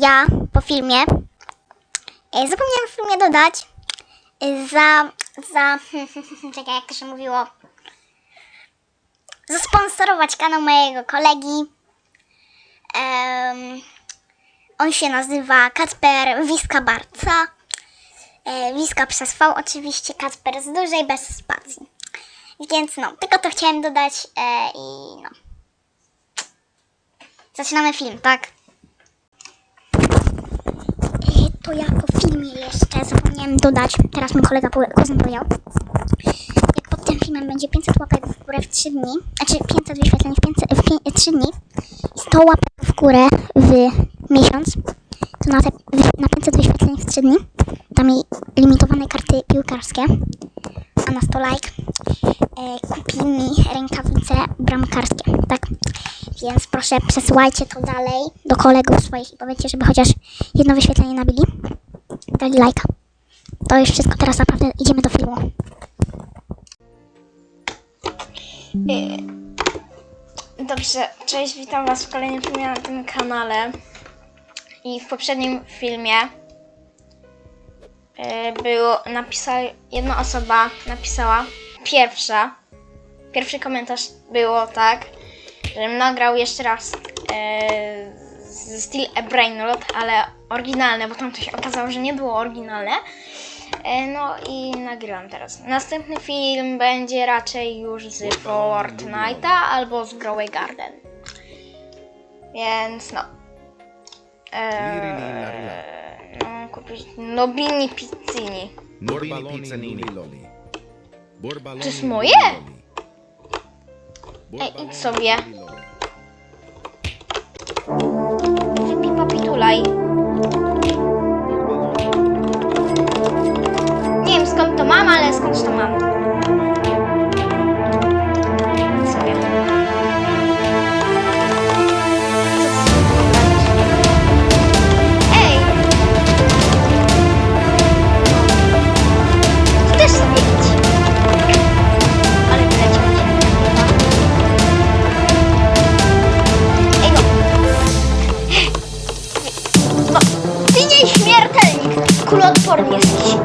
ja po filmie e, zapomniałam w filmie dodać e, za, za, czekaj, jak się mówiło, zasponsorować kanał mojego kolegi. Em, on się nazywa Kacper Wiska Barca. E, Wiska przez V oczywiście, Kacper z dużej bez spacji. Więc no, tylko to chciałem dodać e, i no. Zaczynamy film, tak? E, To ja po filmie jeszcze zapomniałem dodać, teraz mój kolega kuzyn powiedział, jak pod tym filmem będzie 500 łapek w górę w 3 dni, znaczy 500 wyświetleń w, 500, w pię- 3 dni i 100 łapek w górę w miesiąc, to na, te, na 500 wyświetleń w 3 dni dam jej limitowane karty piłkarskie, a na 100 like kupi mi rękawice bramkarskie, tak? Więc proszę przesyłajcie to dalej do kolegów swoich i powiedzcie, żeby chociaż jedno wyświetlenie nabili. Dali lajka. To już wszystko, teraz naprawdę idziemy do filmu. Dobrze, cześć, witam Was w kolejnym filmie na tym kanale. I w poprzednim filmie e, było, napisała, jedna osoba napisała, pierwsza, pierwszy komentarz było tak, żebym nagrał jeszcze raz e, z Steel a Brainrot, ale oryginalne, bo tam to się okazało, że nie było oryginalne. E, No i nagrywam teraz. Następny film będzie raczej już z Fortnite'a albo z Groway Garden. Więc no. Eee, no kupić Nobini Pizzini. Nobini Pizzanini To jest moje? Ej, idź sobie. Wypij papitulaj. Kuloodporny jesteś.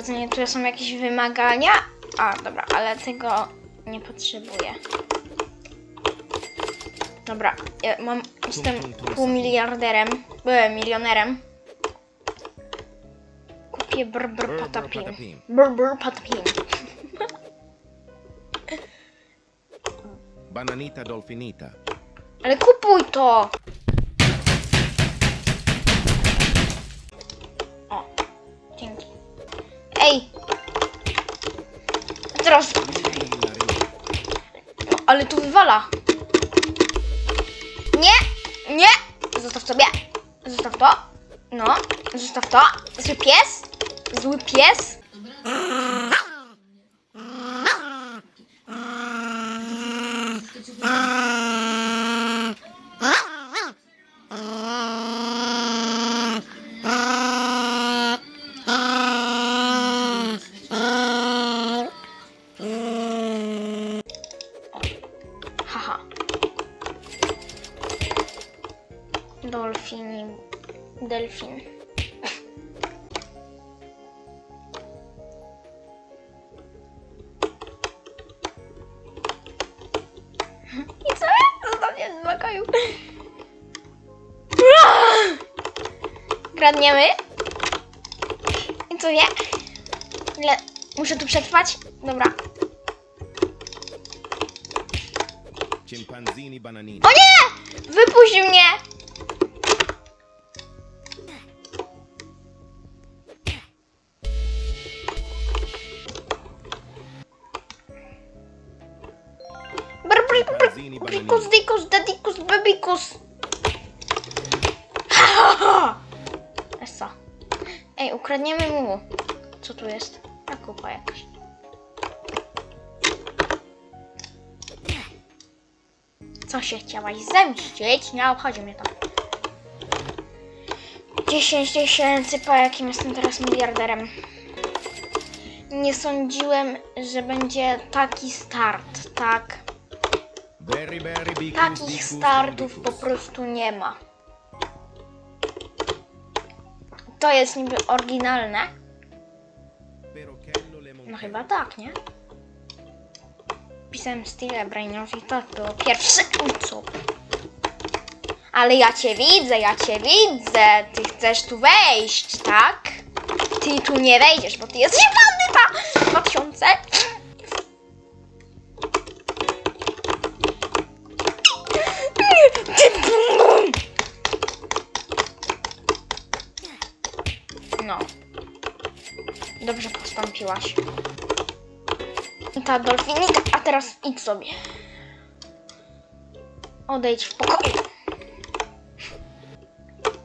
Odrodzenie, tu są jakieś wymagania? A, dobra, ale tego nie potrzebuję. Dobra, ja mam, jestem półmiliarderem, byłem milionerem. Kupię brr brr patapim. Brr brr patapim. Bananita Dolfinita. Ale kupuj to! Ale tu wywala. Nie! Nie! Zostaw sobie. Zostaw to. No, zostaw to. Zły pies. Zły pies. Haha. Delfin. I co? Zostawcie w spokoju. Kradniemy. I co nie? Ile? Muszę tu przetrwać? Dobra. O nie! Wypuść mnie! Bananini. dikus, dedikus, bebikus. Esa. Ej, ukradniemy mu. Co tu jest? A kupa jakaś. Co się chciałaś zemścić? Nie obchodzi mnie to. 10 tysięcy, po jakim jestem teraz miliarderem. Nie sądziłem, że będzie taki start, tak? Takich startów po prostu nie ma. To jest niby oryginalne? No chyba tak, nie? Pisałem Stile Brainiowi i to było pierwsze co? Ale ja cię widzę, ja cię widzę. Ty chcesz tu wejść, tak? Ty tu nie wejdziesz, bo ty jesteś bandyta! 2000. Postąpiłaś. Ta dolfinika, a teraz idź sobie. Odejdź w pokoju.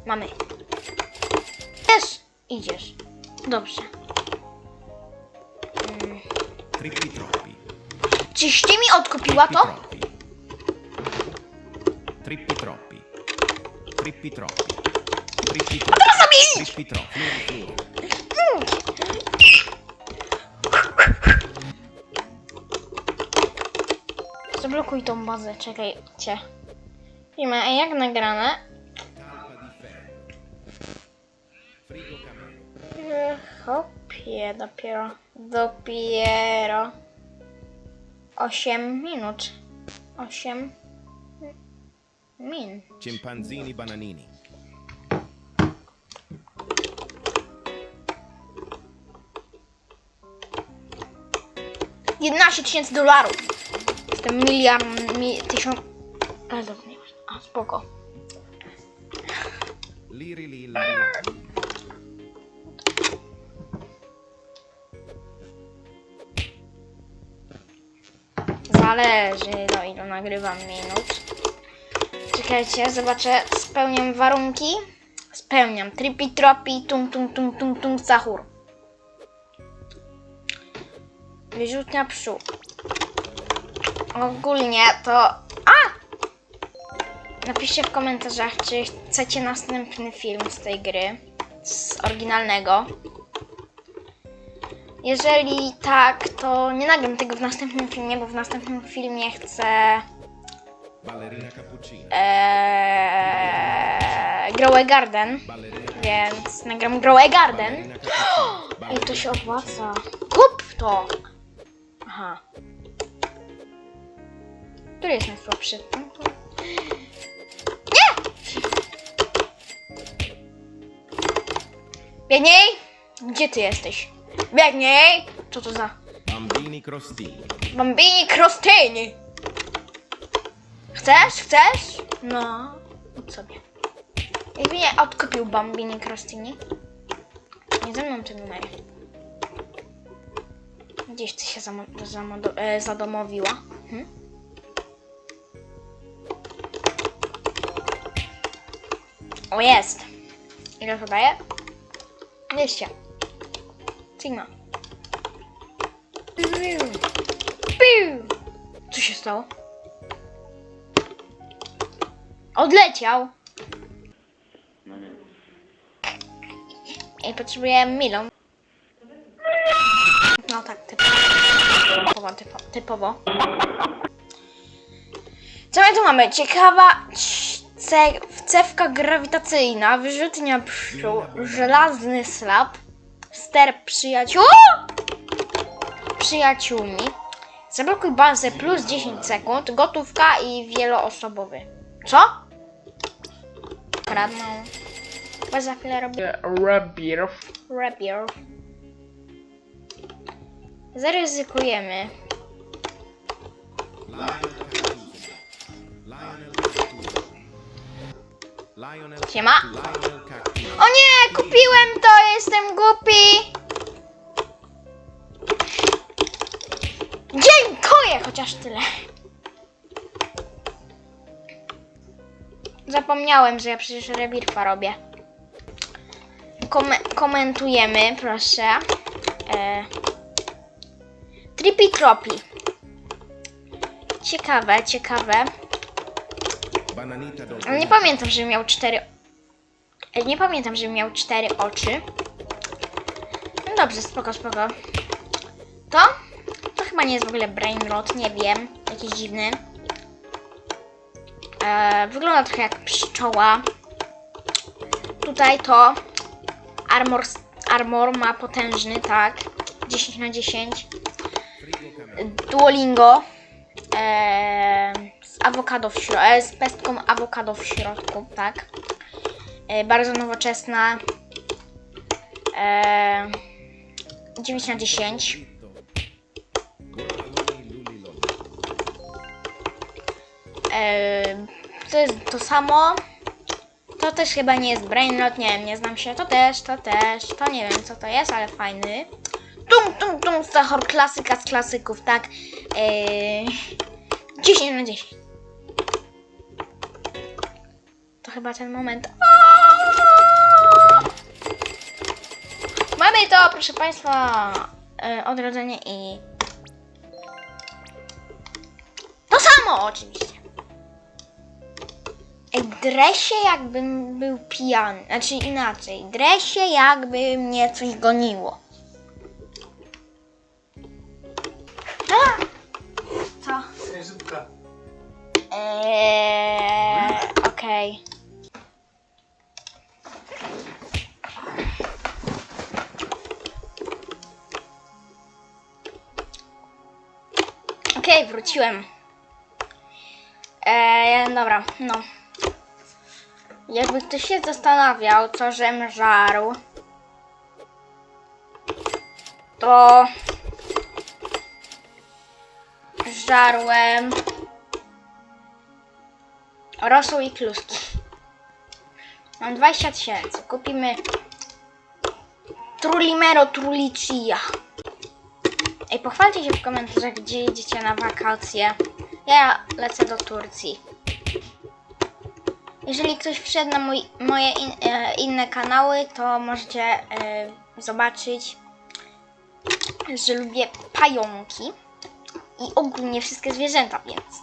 Mamy. Też idziesz. Dobrze. Mm. Troppi. Czyś ty mi odkupiła to? Trippi troppi. Trippi troppi. Trippi troppi. Teraz sobie idź! Trippi troppi. Zablokuj tą bazę, czekajcie. Wiemy, a jak nagrane? Hopie, dopiero, dopiero 8 minut. 8 min. Chimpanzini bananini. Jedenaście tysięcy dolarów. Jestem miliard, mi, tysiąc... Ale dobra, nie. A, spoko. Liri li la. Zależy, do ilu nagrywam minut. Czekajcie, zobaczę. Spełniam warunki. Spełniam. Tripi, tropi, tung, tung, tung, tung, tung, sahur. Wyrzutnia pszczół. Ogólnie to... A! Napiszcie w komentarzach, czy chcecie następny film z tej gry. Z oryginalnego. Jeżeli tak, to nie nagram tego w następnym filmie, bo w następnym filmie chcę Ballerina cappuccina. ee, Grow Garden, Ballerina więc nagram Grow Garden. Ballerina cappuccina. I to się opłaca. Kup to! Aha. Który jest najsłabszy? Nie! Biegnij! Gdzie ty jesteś? Biegnij! Co to za... Bambini crostini. Bambini Crostini. Chcesz? Chcesz? No, idź sobie. Jakby nie odkupił Bambini Crostini. Nie ze mną te numery. Gdzieś ty się zamo- zamodo- e, zadomowiła. Hm? O, jest. Ile to daje? 200. Sigma. Piu! Co się stało? Odleciał. I potrzebuję milą. No tak, typowo. Typowo, typo, typowo. Co my tu mamy? Ciekawa ce- cewka grawitacyjna, wyrzutnia pszczół, żelazny slab, ster przyjaciół przyjaciółmi. Zablokuj bazę plus 10 sekund, gotówka i wieloosobowy. Co? Kradną. Bo za chwilę robię Rabier. rapier. Zaryzykujemy. Lionel Siema. O nie, kupiłem to, jestem głupi. Dziękuję, chociaż tyle. Zapomniałem, że ja przecież rebirfa robię. Kom komentujemy, proszę. E Tripi tropi. Ciekawe, ciekawe. Ale nie pamiętam, że miał cztery. Nie pamiętam, że miał cztery oczy. No dobrze, spoko, spoko. To? To chyba nie jest w ogóle brain rot, nie wiem. Jakiś dziwny. E, wygląda trochę jak pszczoła. Tutaj to armor, armor ma potężny, tak. 10 na 10. Duolingo. E, awokado w środku, e, z pestką awokado w środku, tak. E, bardzo nowoczesna. E, 9 na 10. E, to jest to samo. To też chyba nie jest brainrot, nie wiem, nie znam się. To też, to też, to nie wiem co to jest, ale fajny. Tum, tum, tum, Stachor, klasyka z klasyków, tak. E, 10 na 10. chyba ten moment. Mamy to, proszę Państwa, e, odrodzenie i to samo oczywiście. Ej, dresie jakbym był pijany, znaczy inaczej, dresie jakby mnie coś goniło. A! Co? Eee, okej. Okej, wróciłem. Eee, dobra, no. Jakby ktoś się zastanawiał, co żem żarł, to żarłem rosół i kluski. Mam 20 tysięcy. Kupimy Trulimero Trulicia. Ej, pochwalcie się w komentarzach, gdzie jedziecie na wakacje. Ja lecę do Turcji. Jeżeli ktoś wszedł na mój, moje in, e, inne kanały, to możecie e, zobaczyć, że lubię pająki i ogólnie wszystkie zwierzęta, więc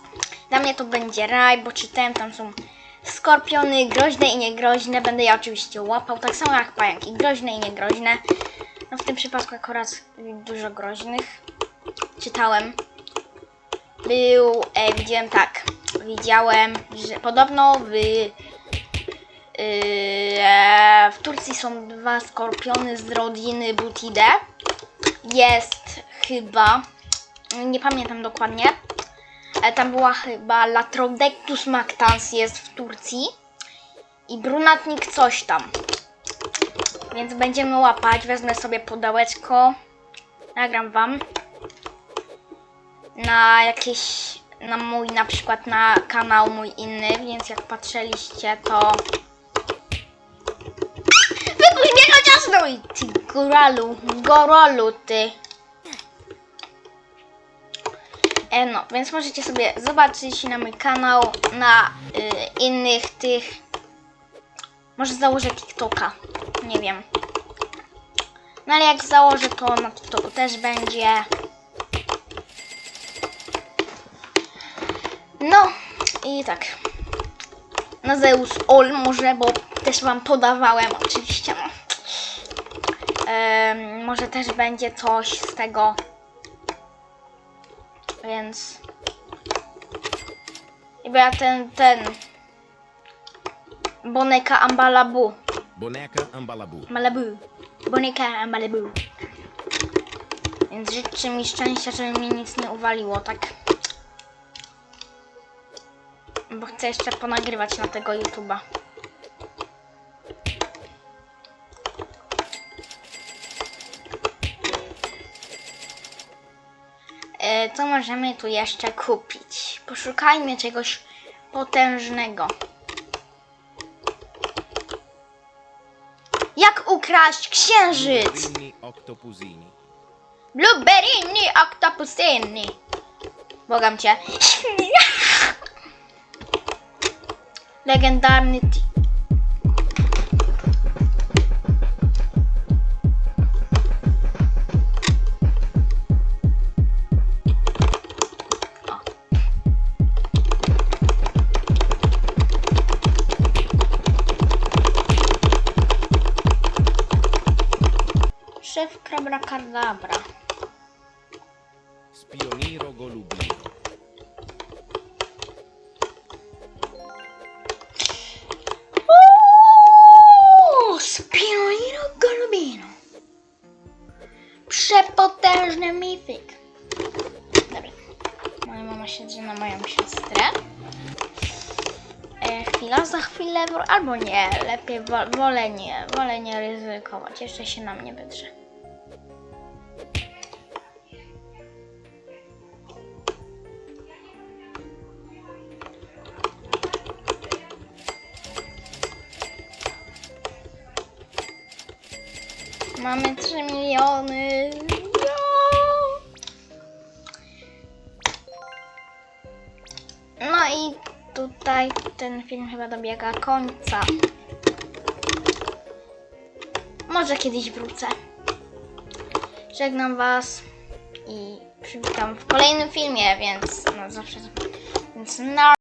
dla mnie to będzie raj, bo czytałem, tam są skorpiony, groźne i niegroźne. Będę je oczywiście łapał, tak samo jak pająki, groźne i niegroźne. No w tym przypadku akurat dużo groźnych. Czytałem. Był, e, widziałem tak, widziałem, że podobno w, yy, e, w Turcji są dwa skorpiony z rodziny Butide. Jest chyba, nie pamiętam dokładnie, ale tam była chyba Latrodectus mactans jest w Turcji i brunatnik coś tam. Więc będziemy łapać, wezmę sobie pudełeczko, nagram wam na jakieś, na mój na przykład na kanał mój inny, więc jak patrzyliście to Wypuść mnie chociaż no i ty góralu, gorolu ty. E, no, więc możecie sobie zobaczyć na mój kanał, na y, innych tych. Może założę TikToka. Nie wiem. No ale jak założę, to na TikToku też będzie. No i tak. Na Zeus All może, bo też wam podawałem oczywiście. No. Może też będzie coś z tego. Więc. Jakby ja ten, ten. Boneka Ambalabu. Boneca Ambalabu. Malibu. Boneka Malibu. Więc życzę mi szczęścia, żeby mi nic nie uwaliło, tak. Bo chcę jeszcze ponagrywać na tego YouTube'a. Co możemy tu jeszcze kupić? Poszukajmy czegoś potężnego. Jak ukraść księżyc? Blueberry Octopusini. Blueberryni octopusyni. Bogam cię. Legendarny T. Chwila, za chwilę, albo nie, lepiej wo- wolę nie, wolę nie ryzykować, jeszcze się na mnie wydrze. Mamy 3 miliony. Tutaj ten film chyba dobiega końca. Może kiedyś wrócę. Żegnam Was i przywitam w kolejnym filmie, więc no zawsze. Więc na